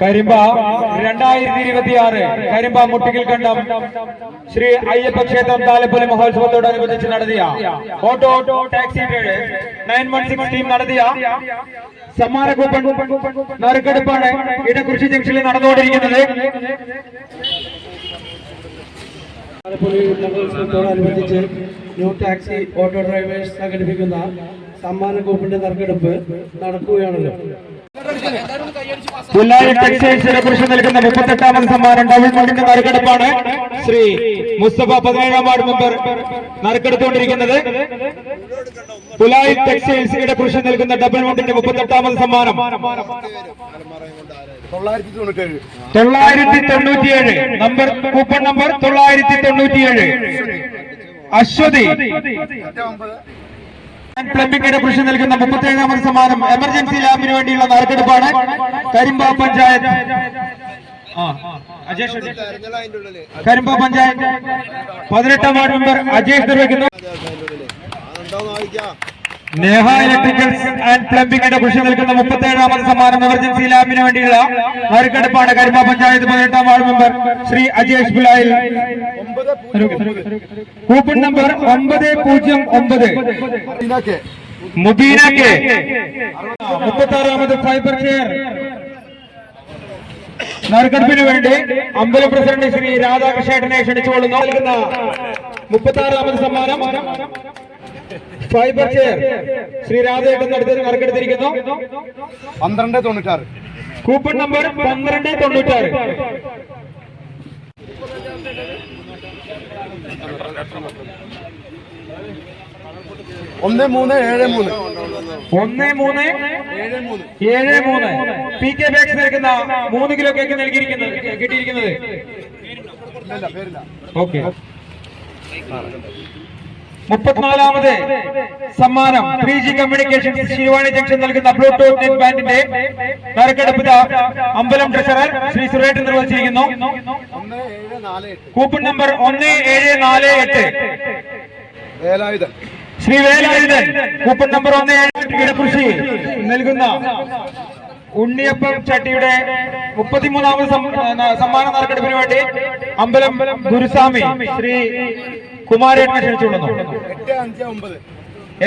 കരിമ്പ രണ്ടായിരത്തി ഇരുപത്തി ആറ് കരിമ്പ മുട്ടിക്കൽ കണ്ടം ശ്രീ അയ്യപ്പ ക്ഷേത്രം താലപ്പൊലി മഹോത്സവത്തോടനുബന്ധിച്ച് നടത്തിയ auto taxi nine one six team നടത്തിയ സമ്മാന കൂപ്പൺ നറുക്കെടുപ്പാണ് ഇടക്കുറിശി ജംഗ്ഷനിൽ നടന്നുകൊണ്ടിരിക്കുന്നത്. ആലപ്പുഴ മഹോത്സവത്തോടനുബന്ധിച്ച് ന്യൂ ടാക്സി ഓട്ടോ ഡ്രൈവേഴ്സ് സംഘടിപ്പിക്കുന്ന സമ്മാന കൂപ്പിന്റെ നറുക്കെടുപ്പ് നടക്കുകയാണല്ലോ. പുല്ലായി ടെക്സ്റ്റൈൽസിനെ കുറിച്ച് നൽകുന്ന മുപ്പത്തെട്ടാമത് സമ്മാനം ഡബിൾ മോഡിന്റെ നറുക്കെടുപ്പാണ്. ശ്രീ മുസ്തഫ പതിനേഴാം വാർഡ് മെമ്പർ നറുക്കെടുത്തുകൊണ്ടിരിക്കുന്നത്. പുലായി ടെക്സ്റ്റൈൽസിനെ കുറിച്ച് നൽകുന്ന ഡബിൾ മോഡിന്റെ മുപ്പത്തെട്ടാമത് സമ്മാനം. തൊള്ളായിരത്തി തൊണ്ണൂറ്റിയേഴ് നമ്പർ കൂപ്പൺ നമ്പർ തൊള്ളായിരത്തി തൊണ്ണൂറ്റിയേഴ് അശ്വതി. പ്ലംബിങ്ങിനെ കൃഷി നൽകുന്ന മുപ്പത്തേഴാമത് സമ്മാനം എമർജൻസി ലാബിന് വേണ്ടിയുള്ള നറുക്കെടുപ്പാണ് കരിമ്പ പഞ്ചായത്ത്. കരിമ്പ പഞ്ചായത്ത്. പതിനെട്ടാം വാർഡ് മെമ്പർ അജേഷ് നിർവഹിക്കുന്നു. നേഹ ഇലക്ട്രിക്കൽസ് ആൻഡ് പ്ലംബിംഗിന്റെ കൃഷി നിൽക്കുന്ന നൽകുന്ന മുപ്പത്തേഴാമത് സമ്മാനം എമർജൻസി ലാബിന് വേണ്ടിയുള്ള നറുക്കെടുപ്പാണ് കരിമ്പ പഞ്ചായത്ത് പതിനെട്ടാം വാർഡ് മെമ്പർ ശ്രീ അജേഷ് ബുലായിൽ കൂപ്പൺ നമ്പർ ഒമ്പത് പൂജ്യം ഒമ്പത്. മുബീന കെ. മുപ്പത്തി ആറാമത് ഫൈബർ ചെയർ നറുക്കെടുപ്പിന് വേണ്ടി അമ്പല പ്രസിഡന്റ് ശ്രീ രാധാകൃഷ്ണേട്ടനെ ക്ഷണിച്ചുകൊള്ളുന്നു. നൽകുന്ന മുപ്പത്തി ആറാമത് സമ്മാനം ഫൈബർ ചെയർ. ശ്രീ രാധേട്ടൻ നടത്തി നറുക്കെടുത്തിരിക്കുന്നു. പന്ത്രണ്ട് തൊണ്ണൂറ്റാറ്. കൂപ്പൺ നമ്പർ പന്ത്രണ്ട് തൊണ്ണൂറ്റാറ്. ഒന്ന് മൂന്ന് ഏഴ് മൂന്ന്. ഒന്ന് മൂന്ന് ഏഴ് മൂന്ന്. പി കെ ബാഗ്സ് നൽകുന്ന മൂന്ന് കിലോ കേക്ക് നൽകിയിരിക്കുന്നത് കിട്ടിയിരിക്കുന്നത്? ഓക്കെ. മുപ്പത്തിനാലാമത് സമ്മാനം three G communication Siruvani junction നൽകുന്ന ബ്ലൂടൂത്ത് നെറ്റ് ബാൻഡിന്റെ നറുക്കെടുപ്പ് ഇതാ അമ്പലം ട്രഷറർ ശ്രീ സുരേട്ടൻ നിർവഹിച്ചിരിക്കുന്നു. കൂപ്പൺ നമ്പർ ഒന്ന് ഏഴ് നാല് എട്ട്. വേലായുധൻ. ശ്രീ വേലായുധൻ കൂപ്പൺ നമ്പർ ഒന്ന് ഏഴ് കൃഷി നൽകുന്ന ഉണ്ണിയപ്പം ചട്ടിയുടെ മുപ്പത്തിമൂന്നാമത് സമ്മാന നറുക്കെടുപ്പിന് വേണ്ടി അമ്പലം ഗുരുസ്വാമി ശ്രീ കുമാരേട്ടനെ ക്ഷണിച്ചുകൊള്ളുന്നു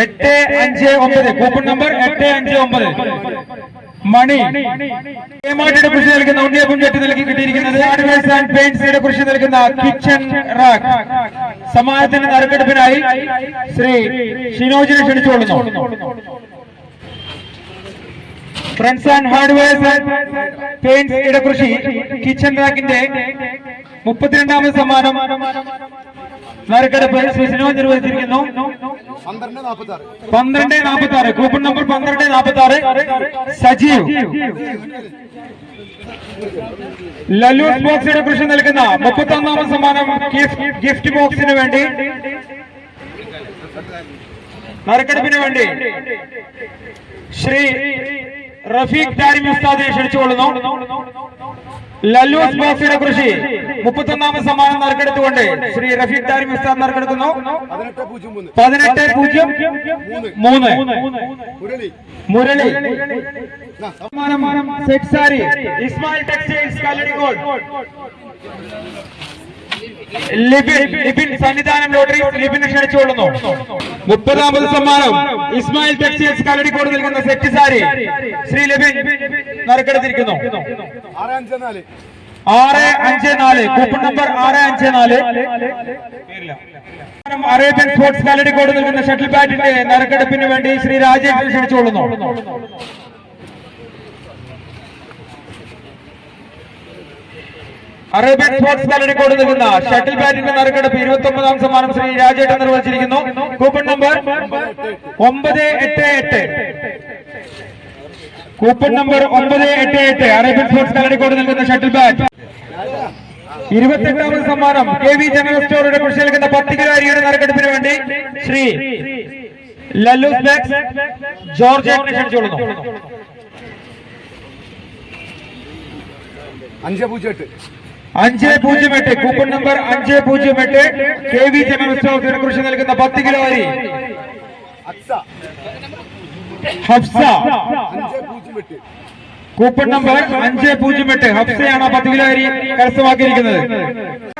എട്ട് അഞ്ച് ഒമ്പത്. കൂപ്പൺ നമ്പർ എട്ട് അഞ്ച് ഒമ്പത്. മണി. ഏമാട്ടിയുടെ കൃഷി നൽകുന്ന ഉണ്ണിയപ്പം കെട്ടി നൽകി കിട്ടിയിരിക്കുന്നത് ഹാർഡ്വെയർസ് ആൻഡ് പെയിന്റ്സിന്റെ കൃഷി നൽകുന്ന കിച്ചൺ റാക്ക് സമാജത്തിന്റെ നറുക്കെടുപ്പിനായി ശ്രീ ഷിനോജിനെ ക്ഷണിച്ചുകൊള്ളുന്നു. Friends and hardwares and paints ഇടകൃഷി kitchen റാക്കിന്റെ മുപ്പത്തിരണ്ടാമത് സമ്മാനം നറുക്കെടുപ്പ് ശ്രീ സിനോജ് നിർവഹിച്ചിരിക്കുന്നു. പന്ത്രണ്ട് നാൽപ്പത്തി ആറ് കൂപ്പൺ നമ്പർ പന്ത്രണ്ട് നാൽപ്പത്തി ആറ് സജീവ്. ലലു ബോക്സിനെ കുറിച്ച് നൽകുന്ന മുപ്പത്തി ഒന്നാമത് സമ്മാനം ഗിഫ്റ്റ് ബോക്സിന് വേണ്ടി. നറുക്കെടുപ്പിന് വേണ്ടി. ശ്രീ റഫീഖ് ദാരിമി ഉസ്താദിനെ ക്ഷണിച്ചുകൊള്ളുന്നു. ലല്ലൂസ് ബോക്സിനെ കൃഷി. മുപ്പത്തൊന്നാമത് സമ്മാനം നറുക്കെടുത്തുകൊണ്ട് ശ്രീ റഫീഖ് താരി ഉസ്താദ് നറുക്കെടുക്കുന്നു. പതിനെട്ട് പൂജ്യം മൂന്ന്. മുരളി. സമ്മാനം set sari. Ismail textiles Kalladikode Libin Sannidhanam lottery ലിബിനെ ക്ഷണിച്ചുകൊള്ളുന്നു മുപ്പതാമത് സമ്മാനം ഇസ്മായിൽ ടെക്സ്റ്റൈൽസ് കാലടിക്കോട് നൽകുന്ന സെറ്റ് സാരി. ശ്രീ ലിബിൻ നറുക്കെടുത്തിരിക്കുന്നു. ആറ് അഞ്ച് നാല് കൂപ്പൺ നമ്പർ ആറ് അഞ്ച് നാല്. അറേബ്യൻ സ്പോർട്സ് കാലടിക്കോട് നൽകുന്ന ഷട്ടിൽ ബാറ്റിന്റെ നറുക്കെടുപ്പിന് വേണ്ടി ശ്രീ രാജേഷ് ക്ഷണിച്ചുകൊള്ളുന്നു അറേബ്യൻ സ്പോർട്സ് കാലടിക്കോട് നൽകുന്ന ഷട്ടിൽ ബാറ്റിന്റെ നറുക്കെടുപ്പ് ഇരുപത്തി ഒമ്പതാം സമ്മാനം ശ്രീ രാജേട്ടൻ നിർവഹിച്ചിരിക്കുന്നു. കൂപ്പൺ നമ്പർ ഒമ്പത് എട്ട് എട്ട്. കൂപ്പൺ നമ്പർ ഒമ്പത് എട്ട് എട്ട്. അറേബ്യൻ സ്പോർട്സ് കാലടിക്കോട് നൽകുന്ന ഷട്ടിൽ ബാറ്റ് ഇരുപത്തെട്ടാമത് സമ്മാനം കെ വി ജനറൽ സ്റ്റോറുടെ കുറിച്ച് നൽകുന്ന പത്ത് നറുക്കെടുപ്പിന് വേണ്ടി ശ്രീ ലല്ലൂസ് ബാഗ്സ് ജോർജ് ക്ഷണിച്ചുകൊള്ളുന്നു അഞ്ച് പൂജ്യം എട്ട്. അഞ്ച് പൂജ്യം എട്ട് കൂപ്പൺ നമ്പർ അഞ്ച് പൂജ്യം എട്ട്. കെ വി ജനറൽ സ്റ്റോറിനെ കുറിച്ച് നൽകുന്ന പത്ത് കിലോ അരി. ഹഫ്സ. കൂപ്പൺ നമ്പർ അഞ്ച് പൂജ്യം എട്ട്. ഹബ്സയാണ് പത്ത് കിലോ അരി കരസ്ഥമാക്കിയിരിക്കുന്നത്.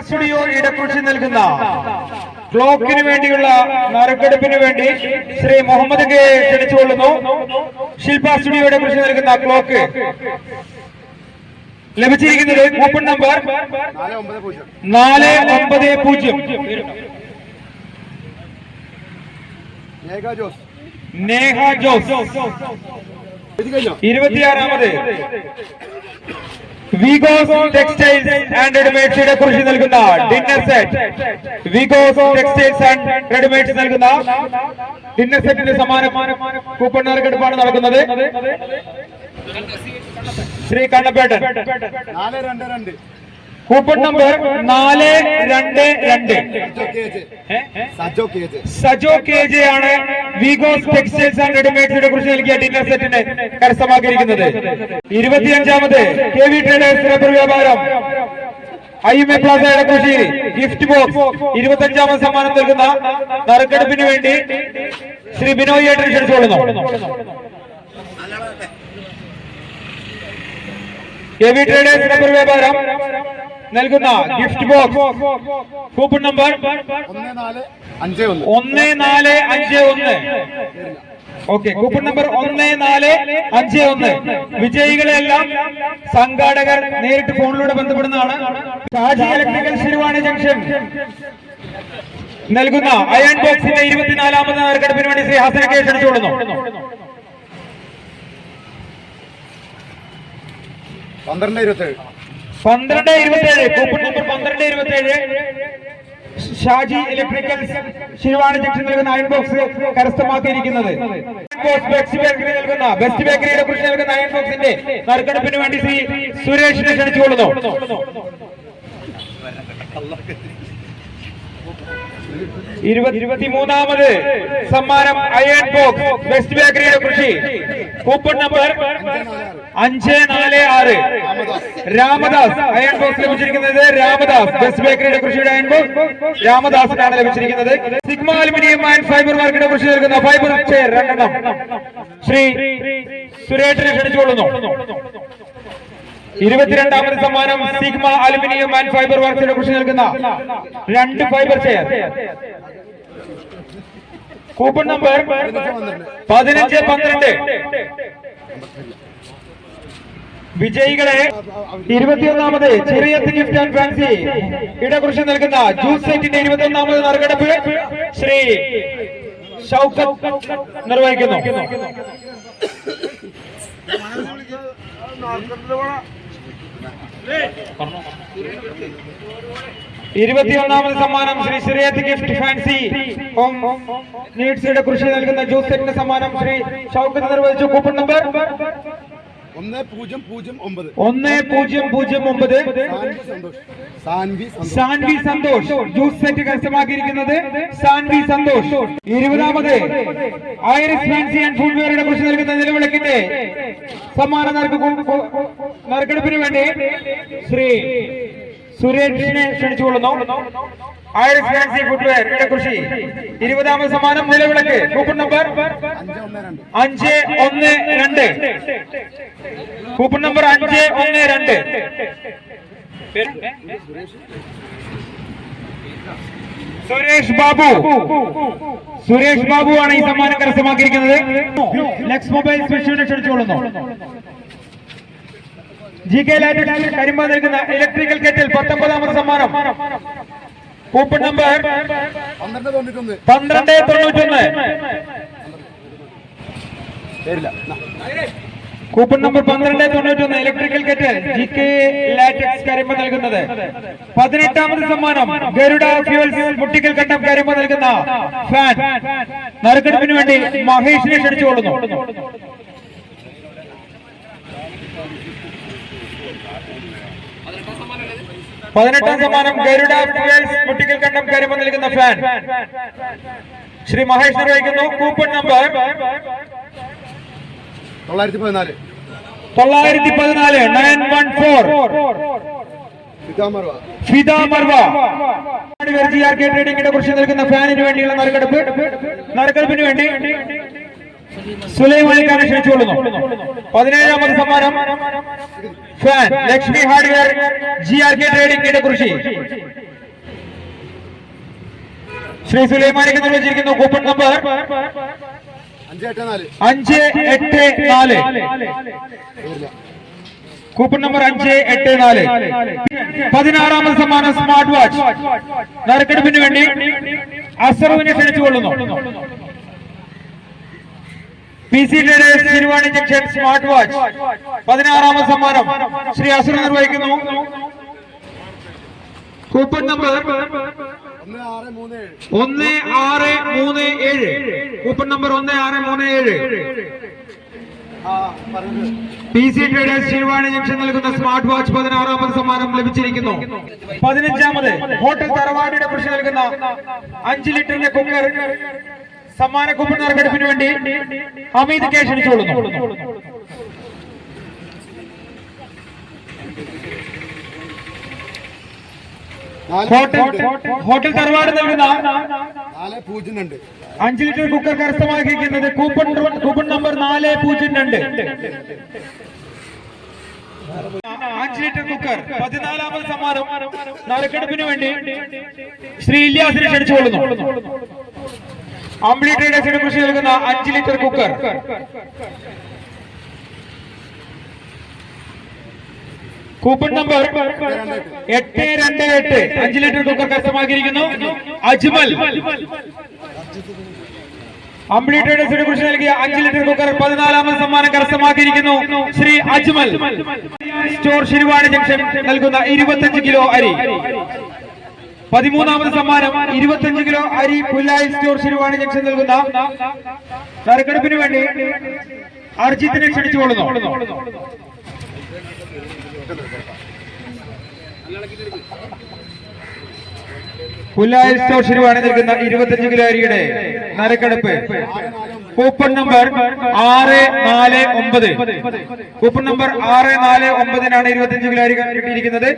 സ്റ്റുഡിയോ ഇടക്കുറിച്ച് നൽകുന്ന ക്ലോക്കിന് വേണ്ടിയുള്ള നറുക്കെടുപ്പിന് വേണ്ടി ശ്രീ മുഹമ്മദ് കെ ക്ഷണിച്ചുകൊള്ളുന്നു. ശില്പ സ്റ്റുഡിയോയുടെ കുറിച്ച് നൽകുന്ന ക്ലോക്ക്. ലഭിച്ചിരിക്കുന്നത് കൂപ്പൺ നമ്പർ നാല് ഒമ്പത് പൂജ്യം. നേഹ ജോസ്. ഇരുപത്തിയാറാമത്. വിഗോസ് ടെക്സ്റ്റൈൽസ് ആൻഡ് റെഡിമെയ്ഡ്സിനെ കുറിച്ച് നൽകുന്ന dinner set. Vigos textiles and readymades നൽകുന്ന ഡിന്നർ സെറ്റിന്റെ സമാനം കൂപ്പൺ നറുക്കെടുപ്പാണ് നടക്കുന്നത്. ശ്രീ കണ്ണപ്പേട്ടൻ. നാല് രണ്ട് രണ്ട്. കൂപ്പൺ നമ്പർ നാല് രണ്ട് രണ്ട്. Sajo K J. ആണ് വിഗോസ് ടെക്സ്റ്റൈൽസ് ആൻഡ് റെഡിമെയ്ഡ്സിനെ കുറിച്ച് നൽകിയ ഡിന്നർ സെറ്റിന് കരസ്ഥമാക്കിയിരിക്കുന്നത്. ഇരുപത്തിയഞ്ചാമത് കെ വി ട്രേഡേഴ്സ് റബ്ബർ വ്യാപാരം. ഐ എം എ പ്ലാസയുടെ കൃഷി ഗിഫ്റ്റ് ബോക്സ് ഇരുപത്തഞ്ചാമത് സമ്മാനം നൽകുന്ന നറുക്കെടുപ്പിന് വേണ്ടി ശ്രീ ബിനോയ് ഏട്ടൻ ക്ഷണിച്ചുകൊള്ളുന്നു കെ ട്രേഡേഴ്സ് റബ്ബർ വ്യാപാരം നൽകുന്ന ഗിഫ്റ്റ് ബോക്സ് കൂപ്പൺ നമ്പർ ഒന്ന് നാല് അഞ്ച് ഒന്ന്. ഓക്കെ കൂപ്പൺ നമ്പർ ഒന്ന് നാല് അഞ്ച് ഒന്ന്. വിജയികളെല്ലാം സംഘാടകർ നേരിട്ട് ഫോണിലൂടെ ബന്ധപ്പെടുന്നതാണ്. ഷാജി ഇലക്ട്രിക്കൽ ശിരുവാണി ജംഗ്ഷൻ നൽകുന്ന അയൺ ബോക്സിന്റെ ഇരുപത്തിനാലാമത് നറുക്കെടുപ്പിന് വേണ്ടി ശ്രീ ഹസൻ കെ പന്ത്രണ്ട് ഇരുപത്തേഴ്. പന്ത്രണ്ട് ഇരുപത്തിയേഴ് കൂപ്പൺ നമ്പർ പന്ത്രണ്ട് ഇരുപത്തിയേഴ് ഷാജി ഇലക്ട്രിക്കൽ ശിരുവാണി ജംഗ്ഷൻ നൽകുന്ന അയൺ ബോക്സ് കരസ്ഥമാക്കിയിരിക്കുന്നത്. ബോക്സ് ബെസ്റ്റ് ബേക്കറി നൽകുന്ന ബെസ്റ്റ് ബേക്കറിയുടെ കുറിച്ച് നൽകുന്ന അയൺ ബോക്സിന്റെ നറുക്കെടുപ്പിന് വേണ്ടി ശ്രീ സുരേഷിനെ ക്ഷണിച്ചുകൊള്ളുന്നു. ഇരുപത്തിമൂന്നാമത് സമ്മാനം അയൺ ബോക്സ് വെസ്റ്റ് ബേക്കറിയുടെ കൃഷി. കൂപ്പൺ നമ്പർ അഞ്ച് നാല് ആറ്. രാമദാസ് അയൺ ബോക്സ് ലഭിച്ചിരിക്കുന്നത് രാമദാസ് വെസ്റ്റ് ബേക്കറിയുടെ കൃഷിയുടെ അയൺ ബോക്സ് രാമദാസിനാണ് ലഭിച്ചിരിക്കുന്നത്. സിഗ്മ അലുമിനിയം ആൻഡ് ഫൈബർ മാർക്കിന്റെ കൃഷി നൽകുന്ന ഫൈബർ ചെയർ രണ്ടെണ്ണം. ശ്രീ സുരേഷിനെ ക്ഷണിച്ചുകൊള്ളുന്നു. ഇരുപത്തിരണ്ടാമത് സമ്മാനം സിഗ്മ അലുമിനിയം ആൻഡ് ഫൈബർ വർക്സിന്റെ കൃഷി നൽകുന്ന രണ്ട് ഫൈബർ ചെയർ. കൂപ്പൺ നമ്പർ പതിനഞ്ച് പന്ത്രണ്ട്. വിജയികളെ ഇരുപത്തിയൊന്നാമത് ചെറിയ ഗിഫ്റ്റ് ആൻഡ് ഫാൻസി ഇടകുറിച്ച് നൽകുന്ന ജ്യൂസ് സെറ്റിന്റെ ഇരുപത്തിയൊന്നാമത് നറുക്കെടുപ്പ് ശ്രീ ഷൗക്കത്ത് നിർവഹിക്കുന്നു. ഇരുപത്തിയൊന്നാമത് സമ്മാനം Shri Sreeyath gift fancy. Home നീഡ്സിയുടെ കൃഷി നൽകുന്ന ജ്യൂസ് സെറ്റിന്റെ സമ്മാനം ശ്രീ ഷൗക്കത്ത് നിർവഹിച്ചു. Coupon number? ഒന്ന് പൂജ്യം പൂജ്യം ഒമ്പത്. ഒന്ന് പൂജ്യം പൂജ്യം ഒമ്പത്. സാൻവി സന്തോഷ്. സാൻവി സന്തോഷ്. സാൻവി ജ്യൂസ് സെറ്റ് കരസ്ഥമാക്കിയിരിക്കുന്നത് സാൻവി സന്തോഷ്. ഇരുപതാമത്. ഐറിസ് ഫാൻസി ആൻഡ് ഫുഡ്വെയറുടെ കുറിച്ച് നൽകുന്ന നിലവിളക്കിന്റെ സമ്മാനം നറുക്കെടുപ്പിന് വേണ്ടി ശ്രീ സുരേഷിനെ ക്ഷണിച്ചുകൊള്ളുന്നു. ആയിരം ഫാൻസി ഫുട്വെയർ കൃഷി ഇരുപതാമത് സമ്മാനം നിലവിളക്ക് കൂപ്പൺ നമ്പർ അഞ്ച് ഒന്ന് രണ്ട്. കൂപ്പൺ നമ്പർ അഞ്ച് ഒന്ന് രണ്ട്. സുരേഷ് ബാബു. സുരേഷ് ബാബു ആണ് ഈ സമ്മാനം കരസ്ഥമാക്കിയിരിക്കുന്നത്. നെക്സ്റ്റ് മൊബൈൽ സ്പെഷ്യലിനെ ക്ഷണിച്ചുകൊള്ളുന്നു. ജി കെ ലാറ്റക്സ് കരിമ്പ നൽകുന്ന ഇലക്ട്രിക്കൽ കെറ്റിൽ പത്തൊമ്പതാമത് സമ്മാനം. കൂപ്പൺ നമ്പർ പന്ത്രണ്ട് തൊണ്ണൂറ്റൊന്ന്. കൂപ്പൺ നമ്പർ പന്ത്രണ്ട് തൊണ്ണൂറ്റൊന്ന് electrical kettle G K latex Karimba നൽകുന്നത്. പതിനെട്ടാമത് സമ്മാനം ഗരുഡ ഫ്യൂൽസ് മുട്ടിക്കൽ കണ്ടം കരിമ്പ നൽകുന്ന ഫാൻ നറുക്കെടുപ്പിന് വേണ്ടി മഹേഷിനെ ക്ഷണിച്ചുകൊള്ളുന്നു. പതിനെട്ടാം സമ്മാനം ഗരുഡ കുട്ടികൾ കണ്ടം കരുമ നൽകുന്ന ഫാൻ ശ്രീ മഹേഷ് നിർവഹിക്കുന്നു. കൂപ്പൺ നമ്പർ തൊള്ളായിരത്തി പതിനാല് തൊള്ളായിരത്തി പതിനാല് നയൻ വൺ ഫോർ. ഫിതാമർവാർ ട്രേഡിംഗിനെ കുറിച്ച് നൽകുന്ന ഫാനിന് വേണ്ടിയുള്ള നറുക്കെടുപ്പ്. നറുക്കെടുപ്പിന് വേണ്ടി സുലൈമാനിക്കാരെ ക്ഷണിച്ചുകൊള്ളുന്നു പതിനേഴാമത് സമ്മാനം. Fan Lakshmi hardware G R K trading ഇടകൃഷി Shri സുലൈമാനിക്ക് നിർവചിച്ചിരിക്കുന്നു കൂപ്പൺ നമ്പർ അഞ്ച് എട്ട് നാല്. കൂപ്പൺ നമ്പർ അഞ്ച് എട്ട് നാല്. പതിനാറാമത് സമ്മാനം സ്മാർട്ട് വാച്ച്. നറുക്കെടുപ്പിന് വേണ്ടി അസറുവിനെ ക്ഷണിച്ചുകൊള്ളുന്നു P C traders Thiruvani junction smart watch പതിനാറാമത് സമ്മാനം ശ്രീ അസുർ നിർവഹിക്കുന്നു. കൂപ്പൺ നമ്പർ ഒന്ന് ആറ് മൂന്ന് ഏഴ്. കൂപ്പൺ നമ്പർ ഒന്ന് ആറ് മൂന്ന് ഏഴ്. P C traders Shivani junction നൽകുന്ന സ്മാർട്ട് വാച്ച് പതിനാറാമത് സമ്മാനം ലഭിച്ചിരിക്കുന്നു. പതിനഞ്ചാമത് ഹോട്ടൽ തറവാടിയുടെ കൃഷി നൽകുന്ന അഞ്ച് ലിറ്ററിന്റെ കുക്കർ സമ്മാന കൂപ്പൺ നറുക്കെടുപ്പിന് വേണ്ടി അമിത് കെ ക്ഷണിച്ചുകൊള്ളുന്നു ഹോട്ടൽ തറവാട് നൽകുന്ന അഞ്ച് ലിറ്റർ കുക്കർ കരസ്ഥമാക്കിയിരിക്കുന്നത് കൂപ്പൺ കൂപ്പൺ നമ്പർ നാല് പൂജ്യം രണ്ട്. അഞ്ച് ലിറ്റർ കുക്കർ പതിനാലാമത് സമ്മാനം നറുക്കെടുപ്പിന് വേണ്ടി ശ്രീ ഇല്യാസിനെ ക്ഷണിച്ചുകൊള്ളുന്നു അമ്പിളി ട്രേഡേഴ്സിന് കൃഷി നൽകുന്ന അഞ്ച് ലിറ്റർ കുക്കർ കൂപ്പൺ നമ്പർ എട്ട് രണ്ട് എട്ട്. അഞ്ച് ലിറ്റർ കുക്കർ കരസ്ഥമാക്കിയിരിക്കുന്നു. അജ്മൽ. അമ്പിളി ട്രേഡേഴ്സിനെ കൃഷി നൽകിയ അഞ്ച് ലിറ്റർ കുക്കർ പതിനാലാമത് സമ്മാനം കരസ്ഥമാക്കിയിരിക്കുന്നു. ശ്രീ അജ്മൽ. സ്റ്റോർ ശിരുവാണി ജംഗ്ഷൻ നൽകുന്ന ഇരുപത്തഞ്ച് കിലോ അരി. പതിമൂന്നാമത് സമ്മാനം ഇരുപത്തിയഞ്ച് കിലോ അരി പുല്ലായി സ്റ്റോർ ശിരുവാണി ജംഗ്ഷൻ നൽകുന്ന നറുക്കെടുപ്പിന് വേണ്ടി അർജിത്തിനെ ക്ഷണിച്ചുകൊള്ളുന്നു. പുല്ലായി സ്റ്റോഷന് ശിരുവാണി നിൽക്കുന്ന ഇരുപത്തഞ്ച് കിലോ അരിയുടെ നരക്കെടുപ്പ്. കൂപ്പൺ നമ്പർ ആറ് നാല് ഒമ്പത്. കൂപ്പൺ നമ്പർ ആറ് നാല് ഒമ്പതിനാണ് ഇരുപത്തിയഞ്ച് കിലോ അരി കിട്ടിയിരിക്കുന്നത്.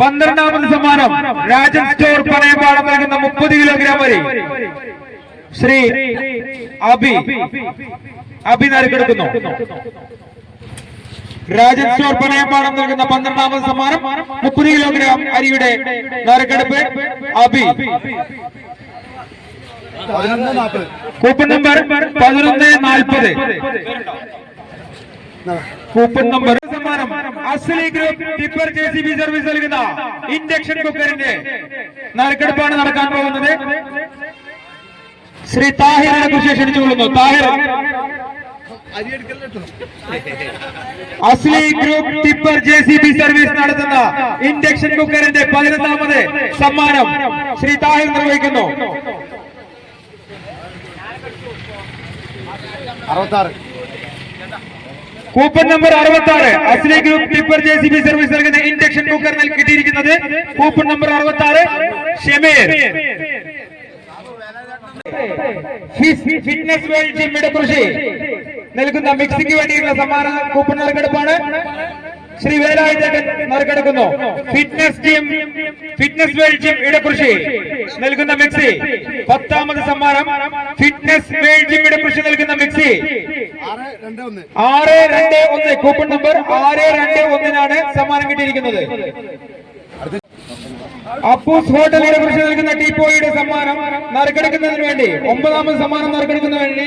പന്ത്രണ്ടാമത് സമ്മാനം രാജൻ സ്റ്റോർ പണയപാടം നൽകുന്ന മുപ്പത് കിലോഗ്രാം വരെ. ശ്രീ അബി. അബി നറുക്കെടുക്കുന്നു രാജൻ സ്റ്റോർ പനയമ്പാടം നൽകുന്ന പന്ത്രണ്ടാമത് സമ്മാനം. മുപ്പത് കിലോഗ്രാം അരിയുടെ നറുക്കെടുപ്പ് അബി. കൂപ്പൺ നമ്പർ പതിനൊന്ന് നാൽപ്പത്. കൂപ്പൺ നമ്പർ സമ്മാനം. Asli group tipper J C B service നൽകുന്ന ഇൻഡക്ഷൻ കുക്കറിന്റെ നറുക്കെടുപ്പാണ് നടക്കാൻ പോകുന്നത്. ശ്രീ താഹിറിനെ കുറിച്ച് ക്ഷണിച്ചുകൊള്ളുന്നു. Thahir. Asli group tipper J C B service നടത്തുന്ന ഇൻഡക്ഷൻ കുക്കറിന്റെ പതിനൊന്നാമത് സമ്മാനം ശ്രീ താഹിർ നിർവഹിക്കുന്നു. കൂപ്പൺ നമ്പർ അറുപത്തി ആറ് Asli group tipper J C B service നൽകുന്ന ഇൻഡക്ഷൻ കുക്കർ നൽകി കിട്ടിയിരിക്കുന്നത് കൂപ്പൺ നമ്പർ അറുപത്തി ആറ് ഷമീർ ഫിറ്റ്നസ് വേൾഡ് ജിം ഇടകൃഷി നൽകുന്ന മിക്സിക്ക് വേണ്ടിയുള്ള സമ്മാന കൂപ്പൺ നറുക്കെടുപ്പാണ്. Shri Velayudhan നറുക്കെടുക്കുന്നു. Fitness gym fitness world gym ഇടകൃഷി നൽകുന്ന മിക്സി. പത്താമത് സമ്മാനം ഫിറ്റ്നസ് വേൾഡ് ജിം ഇടകൃഷി നൽകുന്ന മിക്സി. ആറ് രണ്ട് ഒന്ന് കൂപ്പൺ നമ്പർ ആറ് രണ്ട് ഒന്നിനാണ് സമ്മാനം കിട്ടിയിരിക്കുന്നത്. അപ്പൂസ് ഹോട്ടലിനെ കുറിച്ച് നൽകുന്ന ടീപ്പോയുടെ സമ്മാനം നറുക്കെടുക്കുന്നതിന് വേണ്ടി ഒമ്പതാമത് സമ്മാനം നറുക്കെടുക്കുന്നതിന് വേണ്ടി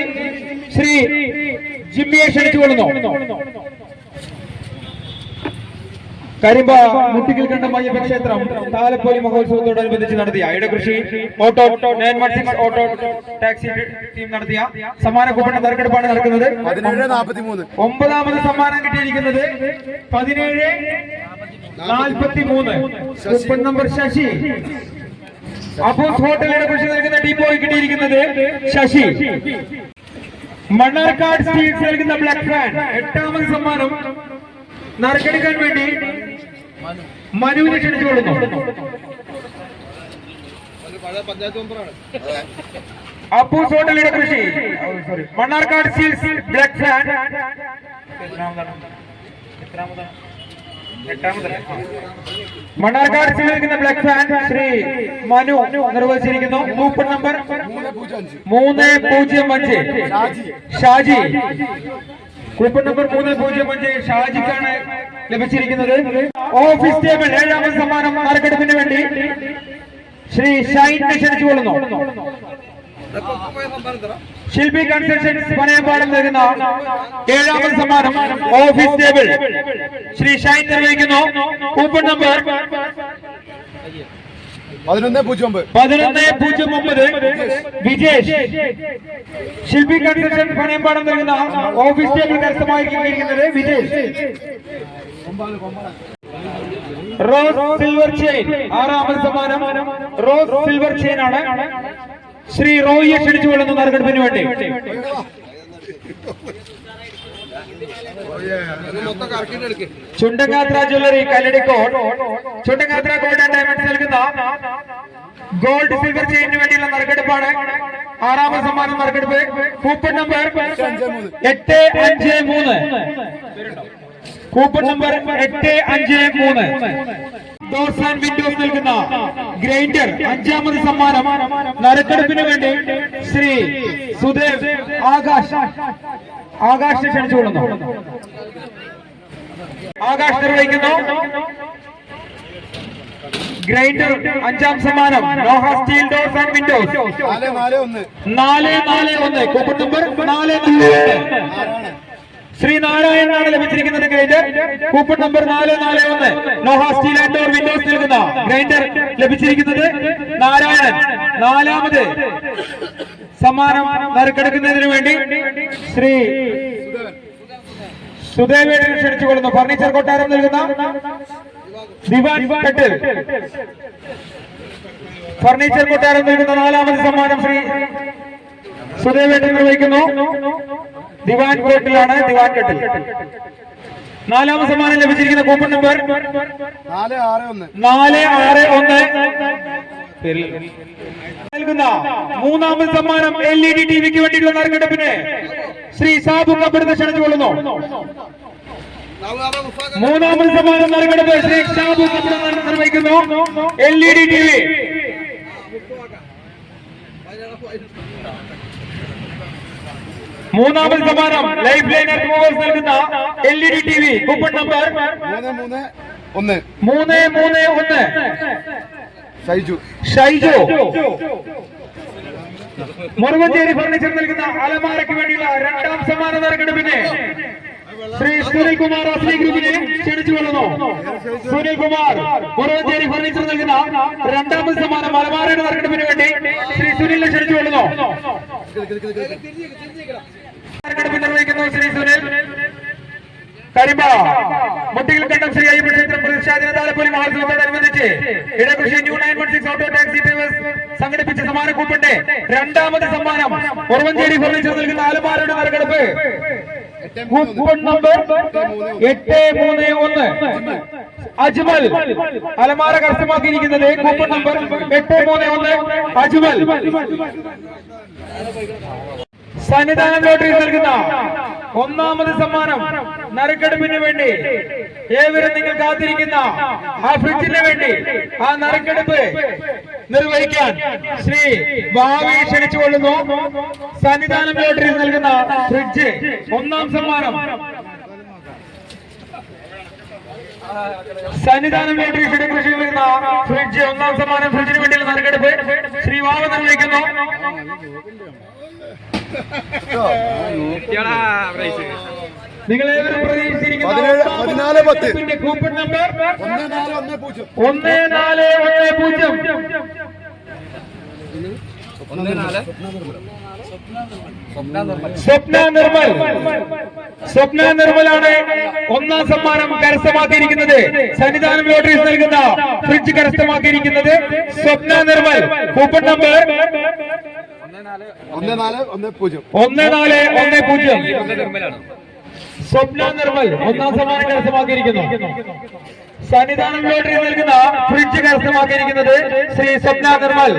ശ്രീ ജിമ്മിയെ ക്ഷണിച്ചുകൊള്ളുന്നു കരിമ്പ മുട്ടിക്കൽ കണ്ടം അയ്യപ്പ ക്ഷേത്രം താലപ്പൊലി മഹോത്സവത്തോടനുബന്ധിച്ച് നടത്തിയ ഇടകൃഷി auto nine one six auto taxi team നടത്തിയ സമ്മാന കൂപ്പൺ തെരക്കെടുപ്പാണ് നടക്കുന്നത്. ഒമ്പതാമത് സമ്മാനം കിട്ടിയിരിക്കുന്നത് പതിനേഴ് നാൽപ്പത്തി മൂന്ന് നമ്പർ ശശി. അപ്പൂസ് ഹോട്ടലിനെ കുറിച്ച് നൽകുന്ന ഡിപ്പോയി കിട്ടിയിരിക്കുന്നത് ശശി. മണ്ണാർക്കാട് സ്റ്റീൽസ് നൽകുന്ന ബ്ലാക്ക് ഫാൻ. എട്ടാമത് സമ്മാനം നറുക്കെടുക്കാൻ വേണ്ടി മനുവിനെ ക്ഷണിച്ചുകൊള്ളുന്നു അപ്പൂസ് ഹോട്ടലിയുടെ കൃഷി മണ്ണാർക്കാട് സ്റ്റീൽസ് ബ്ലാക്ക് ഫാൻ. എത്രാമതാണ്? മണ്ണാർക്കാട് സ്വീകരിക്കുന്ന ബ്ലഡ് ഫാൻ ശ്രീ മനു നിർവഹിച്ചിരിക്കുന്നു. കൂപ്പൺ നമ്പർ മൂന്ന് പൂജ്യം അഞ്ച്. ഷാജി. കൂപ്പൺ നമ്പർ മൂന്ന് പൂജ്യം അഞ്ച് ഷാജിക്കാണ് ലഭിച്ചിരിക്കുന്നത്. ഓഫീസ് ടേബിൾ ഏഴാമത് സമ്മാനം നറുക്കെടുപ്പിന് വേണ്ടി ശ്രീ ഷൈൻ ക്ഷണിച്ചു കൊള്ളുന്നു ശില്പി കൺസ്ട്രക്ഷൻസ് പനയമ്പാടം തരുന്ന ഏഴാമത് സമ്മാനം ഓഫീസ് ടേബിൾ. ശ്രീ ഷൈൻ നിർവഹിക്കുന്നു. കൂപ്പൺ നമ്പർ പതിനൊന്ന് പൂജ്യം ഒമ്പത്. പതിനൊന്ന് പൂജ്യം ഒമ്പത്. വിജേഷ്. ശില്പി കൺസ്ട്രക്ഷൻ പണയമ്പാടം നൽകുന്ന ഓഫീസ് ടേബിൾ കരസ്ഥമായിരിക്കുന്നത് വിജേഷ്. Rose silver chain. ആറാമത് സമ്മാനം റോസ് സിൽവർ ചെയിൻ ആണ് ശ്രീ റോയിയെ ക്ഷണിച്ചു കൊള്ളുന്ന നറുക്കെടുപ്പിന് വേണ്ടി. ചുണ്ടങ്ങാത്ര ജ്വല്ലറി കല്ലടിക്കോ ചുണ്ടങ്ങാത്ര ഗോൾഡ് ആൻഡ് ഡയമണ്ട്സ് നൽകുന്ന ഗോൾഡ് സിൽവർ ചെയിനിന് വേണ്ടിയുള്ള നറുക്കെടുപ്പാണ്. ആറാമത് സമ്മാനം നറുക്കെടുപ്പ്. കൂപ്പൺ നമ്പർ എട്ട് അഞ്ച് മൂന്ന്. കൂപ്പൺ നമ്പർ എട്ട് അഞ്ച് മൂന്ന്. ഡോർസ് ആൻഡ് വിൻഡോസ് നൽകുന്ന ഗ്രൈൻഡർ അഞ്ചാമത് സമ്മാനം നറുക്കെടുപ്പിന് വേണ്ടി ശ്രീ സുദേവ് ആകാശ് ആകാശ് ക്ഷണിച്ചുകൊള്ളുന്നു. ആകാശ് നിർവഹിക്കുന്നു. ഗ്രൈൻഡർ അഞ്ചാം സമ്മാനം ലോഹ സ്റ്റീൽ ഡോർസ് ആൻഡ് വിൻഡോസ്. നാല് നാല് ഒന്ന്. കൂപ്പൺ നമ്പർ നാല് നാല് ഒന്ന്. ശ്രീ നാരായണനാണ് ലഭിച്ചിരിക്കുന്നത് ഗ്രൈൻഡർ. കൂപ്പൺ നമ്പർ നാല് നാല് ഒന്ന്. Loha steel and door windows നൽകുന്ന ഗ്രൈൻഡർ ലഭിച്ചിരിക്കുന്നത് നാരായണൻ. നാലാമത് സമ്മാനം നറുക്കെടുക്കുന്നതിന് വേണ്ടി ശ്രീ സുദേവേട്ടൻ ക്ഷണിച്ചുകൊള്ളുന്നു ഫർണിച്ചർ കൊട്ടാരം നൽകുന്ന ഫർണിച്ചർ കൊട്ടാരം നൽകുന്ന നാലാമത് സമ്മാനം ശ്രീ സുദേവേട്ടൻ നിർവഹിക്കുന്നു ദിവാൻ കോട്ടിലാണ് ദിവാൻ കെട്ടിൽ. നാലാമത് സമ്മാനം ലഭിച്ചിരിക്കുന്ന കൂപ്പൺ നമ്പർ നാല് ആറ് ഒന്ന്. നൽകുന്ന മൂന്നാമത് സമ്മാനം എൽ ഇ ഡി ടിവിക്ക് വേണ്ടിയിട്ടുള്ള നറുക്കെടുപ്പിന് ശ്രീ സാബു കപ്പെടുത്ത് ക്ഷണിച്ചുകൊള്ളുന്നു. മൂന്നാമത് സമ്മാനം നറുക്കെടുപ്പ് ശ്രീ സാബു കപ്പെടുന്ന നിർവഹിക്കുന്നു. L E D T V. മൂന്നാമത് സമ്മാനം ലൈഫ് ലൈൻ മൂവേഴ്സ് നൽകുന്ന L E D T V coupon number ഒന്ന്. മൂന്ന് മൂന്ന് ഒന്ന്. ഷൈജു. ഷൈജു. മുറുവഞ്ചേരി ഫർണിച്ചർ നൽകുന്ന അലമാരയ്ക്ക് വേണ്ടിയുള്ള രണ്ടാം സമ്മാന പിന്നെ ശ്രീ സുനിൽ കുമാർ അസ്ലി ഗ്രൂപ്പിനെ ക്ഷണിച്ചു കൊള്ളുന്നു. സുനിൽ കുമാർ മുറുകഞ്ചേരി ഫർണിച്ചർ നൽകുന്ന രണ്ടാമത് സമ്മാനം അലമാരയുടെ നറുക്കെടുപ്പിന് വേണ്ടി ശ്രീ സുനിലിനെ ക്ഷണിച്ചു കൊള്ളുന്നു. Karimba ഇടകൃഷി new nine one six auto taxi drivers സംഘടിപ്പിച്ച സമ്മാന കൂപ്പന്റെ രണ്ടാമത് സമ്മാനം ഉറവഞ്ചേരി ഫർണിച്ചർ നൽകുന്ന ആലുമാരുടെ നറുക്കെടുപ്പ്. കൂപ്പൺ നമ്പർ എട്ട് മൂന്ന് ഒന്ന്. അജ്മൽ അലമാര കരസ്ഥമാക്കിയിരിക്കുന്നത്. കൂപ്പൺ നമ്പർ എട്ട് മൂന്ന് ഒന്ന്. അജ്മൽ. സന്നിധാനം ലോട്ടറി നൽകുന്ന ഒന്നാമത് സമ്മാനം നറുക്കെടുപ്പിന് വേണ്ടി ഏവരും നിങ്ങൾ കാത്തിരിക്കുന്ന ആ ഫ്രിഡ്ജിന് വേണ്ടി ആ നറുക്കെടുപ്പ് നിർവഹിക്കാൻ ശ്രീ ഭാവി ക്ഷണിച്ചുകൊള്ളുന്നു സന്നിധാനം ലോട്ടറി നൽകുന്ന ഫ്രിഡ്ജ് ഒന്നാം സമ്മാനം. സന്നിധാനം ലോട്ടറി ഫ്രിഡ്ജ് ഒന്നാം സമ്മാനം ഫ്രിഡ്ജിന് വേണ്ടിയുള്ള നറുക്കെടുപ്പ്. ശ്രീ വാവ നിർവഹിക്കുന്നു നിങ്ങൾ ഏവരും കൂപ്പൺ നമ്പർ ഒന്ന് നാല് ഒന്ന് പൂജ്യം. ഒന്ന് നാല് ഒന്ന് പൂജ്യം. സ്വപ്ന നിർമ്മൽ. സ്വപ്ന നിർമ്മലാണ് ഒന്നാം സമ്മാനം കരസ്ഥമാക്കിയിരിക്കുന്നത്. സന്നിധാനം ലോട്ടറീസ് നൽകുന്ന ഫ്രിഡ്ജ് കരസ്ഥമാക്കിയിരിക്കുന്നത് സ്വപ്ന നിർമ്മൽ. കൂപ്പൺ നമ്പർ ഒന്ന് നാല് ഒന്ന് പൂജ്യം. ഒന്ന് നാല് ഒന്ന് പൂജ്യം. സ്വപ്ന നിർമ്മൽ ഒന്നാം സമ്മാനം കരസ്ഥമാക്കിയിരിക്കുന്നു. സന്നിധാനം ലോട്ടറി നൽകുന്ന ഫ്രിഡ്ജ് കരസ്ഥമാക്കിയിരിക്കുന്നത് ശ്രീ സ്വപ്ന നിർമ്മൽ.